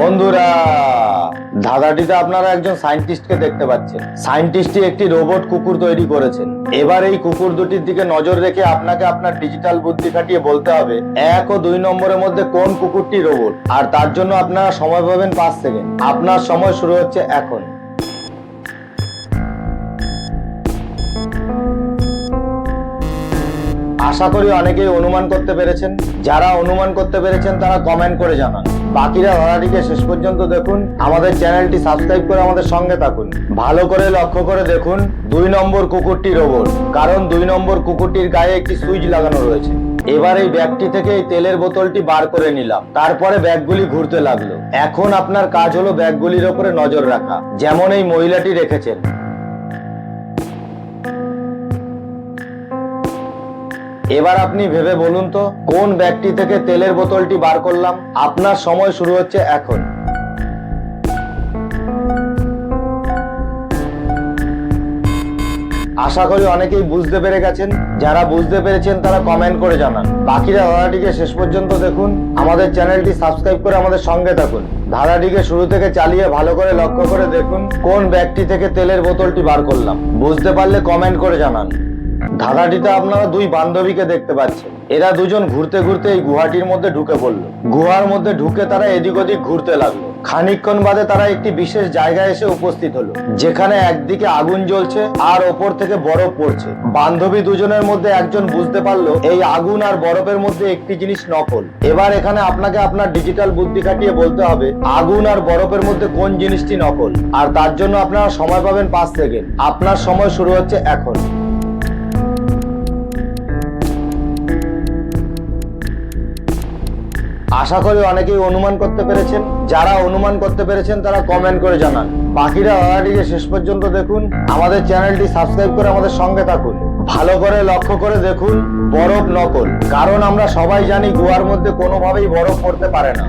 বন্ধুরা ধাঁধাটিতে আপনারা একজন সায়েন্টিস্টকে দেখতে পাচ্ছেন। সায়েন্টিস্টটি একটি রোবট কুকুর তৈরি করেছেন। এবার এই কুকুর দুটির দিকে নজর রেখে আপনাকে আপনার ডিজিটাল বুদ্ধি খাটিয়ে বলতে হবে, এক ও দুই নম্বরের মধ্যে কোন কুকুরটি রোবট? আর তার জন্য আপনারা সময় পাবেন পাঁচ সেকেন্ড। আপনার সময় শুরু হচ্ছে এখন। আশা করি অনেকেই অনুমান করতে পেরেছেন। যারা অনুমান করতে পেরেছেন, তারা কমেন্ট করে জানান। বাকিরা ধারাটিকে শেষ পর্যন্ত দেখুন। আমাদের চ্যানেলটি সাবস্ক্রাইব করে আমাদের সঙ্গে থাকুন। ভালো করে লক্ষ্য করে দেখুন, দুই নম্বর কুকুরটি রোবট। কারণ দুই নম্বর কুকুরটির গায়ে একটি সুইচ লাগানো রয়েছে। এবার এই ব্যাগটি থেকে এই তেলের বোতলটি বার করে নিলাম। তারপরে ব্যাগগুলি ঘুরতে লাগল। এখন আপনার কাজ হলো ব্যাগগুলির ওপরে নজর রাখা, যেমন এই মহিলাটি রেখেছেন। এবার আপনি ভেবে বলুন তো, কোন ব্যাগটি থেকে তেলের বোতলটি বার করলাম? আপনার সময় শুরু হচ্ছে এখন। আশা করি অনেকেই বুঝতে পেরে গেছেন। যারা বুঝতে পেরেছেন, তারা কমেন্ট করে জানান। বাকিরা ধারাটিকে শেষ পর্যন্ত দেখুন। আমাদের চ্যানেলটি সাবস্ক্রাইব করে আমাদের সঙ্গে থাকুন। ধারাটিকে শুরু থেকে চালিয়ে ভালো করে লক্ষ্য করে দেখুন, কোন ব্যাগটি থেকে তেলের বোতলটি বার করলাম। বুঝতে পারলে কমেন্ট করে জানান। ধাঁধাটিতে আপনারা দুই বান্ধবীকে দেখতে পাচ্ছেন। এরা দুজন ঘুরতে ঘুরতে এই গুহাটির মধ্যে ঢুকে পড়ল। গুহার মধ্যে ঢুকে তারা এদিক ওদিক ঘুরতে লাগল। খানিকক্ষণ বাদে তারা একটি বিশেষ জায়গায় এসে উপস্থিত হলো, যেখানে একদিকে আগুন জ্বলছে আর ওপর থেকে বরফ পড়ছে। বান্ধবী দুজনের মধ্যে একজন বুঝতে পারল, এই আগুন আর বরফের মধ্যে একটি জিনিস নকল। এবার এখানে আপনাকে আপনার ডিজিটাল বুদ্ধি খাটিয়ে বলতে হবে, আগুন আর বরফের মধ্যে কোন জিনিসটি নকল? আর তার জন্য আপনারা সময় পাবেন পাঁচ সেকেন্ড। আপনার সময় শুরু হচ্ছে এখন। আশা করি অনেকেই অনুমান করতে পেরেছেন। যারা অনুমান করতে পেরেছেন, তারা কমেন্ট করে জানান। বাকিরা ভিডিওটিকে শেষ পর্যন্ত দেখুন। আমাদের চ্যানেলটি সাবস্ক্রাইব করে আমাদের সঙ্গে থাকুন। ভালো করে লক্ষ্য করে দেখুন, বরফ নকল। কারণ আমরা সবাই জানি গোয়ার মধ্যে কোনোভাবেই বরফ পড়তে পারে না।